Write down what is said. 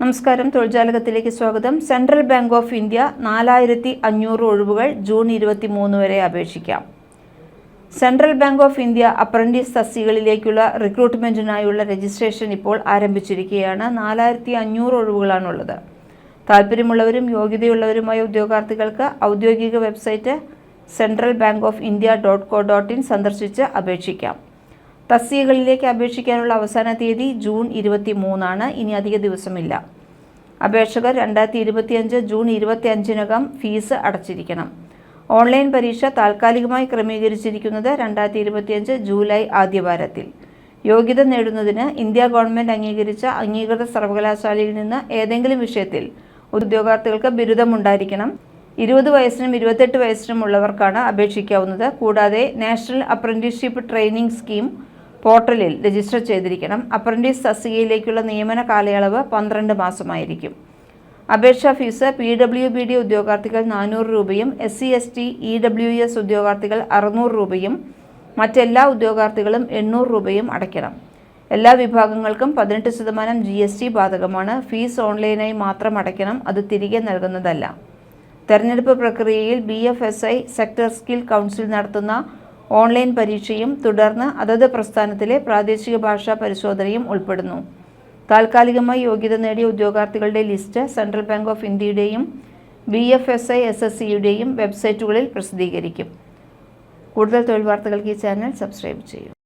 നമസ്കാരം. തൊഴിൽജാലകത്തിലേക്ക് സ്വാഗതം. Central bank of India നാലായിരത്തി അഞ്ഞൂറ് ഒഴിവുകൾ ജൂൺ ഇരുപത്തി മൂന്ന് വരെ അപേക്ഷിക്കാം. Central bank of India apprentice തസ്തികളിലേക്കുള്ള റിക്രൂട്ട്മെന്റിനായുള്ള രജിസ്ട്രേഷൻ ഇപ്പോൾ ആരംഭിച്ചിരിക്കുകയാണ്. നാലായിരത്തി അഞ്ഞൂറ് ഒഴിവുകളാണുള്ളത്. താല്പര്യമുള്ളവരും യോഗ്യതയുള്ളവരുമായ ഉദ്യോഗാർത്ഥികൾക്ക് ഔദ്യോഗിക website central bank of India dot co dot in സന്ദർശിച്ച് അപേക്ഷിക്കാം. തസ്തികകളിലേക്ക് അപേക്ഷിക്കാനുള്ള അവസാന തീയതി ജൂൺ ഇരുപത്തി മൂന്നാണ് ഇനി അധിക ദിവസമില്ല. അപേക്ഷകർ രണ്ടായിരത്തി ഇരുപത്തിയഞ്ച് ജൂൺ ഇരുപത്തി അഞ്ചിനകം ഫീസ് അടച്ചിരിക്കണം. ഓൺലൈൻ പരീക്ഷ താൽക്കാലികമായി ക്രമീകരിച്ചിരിക്കുന്നത് രണ്ടായിരത്തി ഇരുപത്തിയഞ്ച് ജൂലൈ ആദ്യവാരത്തിൽ. യോഗ്യത നേടുന്നതിന് ഇന്ത്യ ഗവൺമെന്റ് അംഗീകരിച്ച അംഗീകൃത സർവകലാശാലയിൽ നിന്ന് ഏതെങ്കിലും വിഷയത്തിൽ ഉദ്യോഗാർത്ഥികൾക്ക് ബിരുദമുണ്ടായിരിക്കണം. ഇരുപത് വയസ്സിനും ഇരുപത്തെട്ട് വയസ്സിനും ഉള്ളവർക്കാണ് അപേക്ഷിക്കാവുന്നത്. കൂടാതെ നാഷണൽ അപ്രന്റീസ്ഷിപ്പ് ട്രെയിനിംഗ് സ്കീം പോർട്ടലിൽ രജിസ്റ്റർ ചെയ്തിരിക്കണം. അപ്രന്റീസ് തസ്തികയിലേക്കുള്ള നിയമന കാലയളവ് പന്ത്രണ്ട് മാസമായിരിക്കും. അപേക്ഷാ fees P W B D ഉദ്യോഗാർത്ഥികൾ നാനൂറ് രൂപയും S C S T E W S ഉദ്യോഗാർത്ഥികൾ അറുന്നൂറ് രൂപയും മറ്റെല്ലാ ഉദ്യോഗാർത്ഥികളും എണ്ണൂറ് രൂപയും അടയ്ക്കണം. എല്ലാ വിഭാഗങ്ങൾക്കും പതിനെട്ട് ശതമാനം ജി എസ് ടി ബാധകമാണ്. ഫീസ് ഓൺലൈനായി മാത്രം അടയ്ക്കണം അത് തിരികെ നൽകുന്നതല്ല. തെരഞ്ഞെടുപ്പ് പ്രക്രിയയിൽ B F S I sector skill council നടത്തുന്ന ഓൺലൈൻ പരീക്ഷയും തുടർന്ന് അതത് പ്രസ്ഥാനത്തിലെ പ്രാദേശിക ഭാഷാ പരിശോധനയും ഉൾപ്പെടുന്നു. താൽക്കാലികമായി യോഗ്യത നേടിയ ഉദ്യോഗാർത്ഥികളുടെ ലിസ്റ്റ് സെൻട്രൽ ബാങ്ക് ഓഫ് ഇന്ത്യയുടെയും B F S I S S സിയുടെയും വെബ്സൈറ്റുകളിൽ പ്രസിദ്ധീകരിക്കും. കൂടുതൽ തൊഴിൽ വാർത്തകൾക്ക് ഈ ചാനൽ സബ്സ്ക്രൈബ് ചെയ്യൂ.